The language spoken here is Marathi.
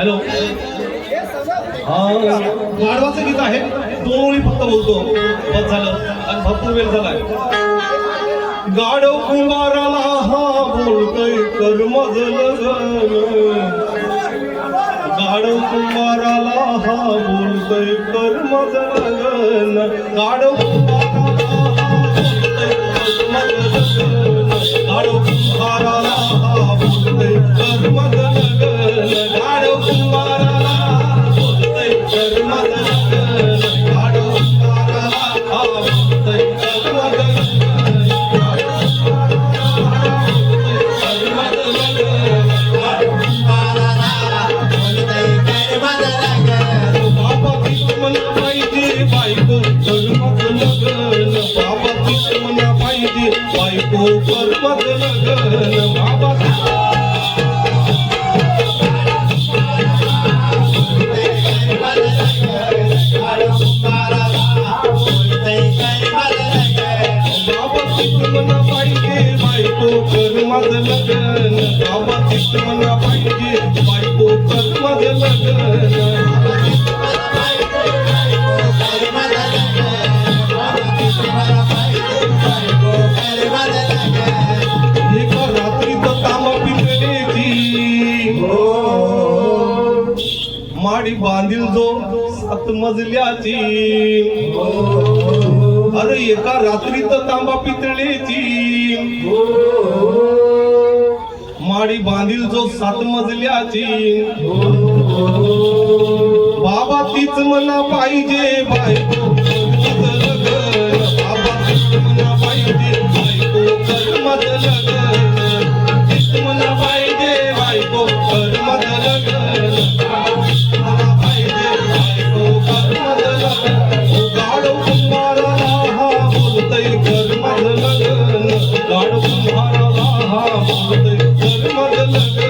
हॅलो. हा. गीत आहे. दोन ओळी फक्त बोलतो. बस झालं. आणि भरपूर वेळ झालाय. गाडव कुंभाराला हा बोलतोय कर मजल गाडव कुंभाराला हा बोलतोय कर मजल गाडव कुंभार बायको कर्मच लगन बाबा बाबा तिचं म्हणा पाहिजे बायको कर्मच लगन. बाबा तिचं म्हणा पाहिजे बायको कर्मच लगन. माडी बांधील जो सात मजल्याची अरे एका रात्रीत तांबा पितळेची. माडी बांधील जो सात मजल्याची बाबा तीच मला पाहिजे बायको. કર્મ લગન ગાળ મારા આહા મત કર્મ લગન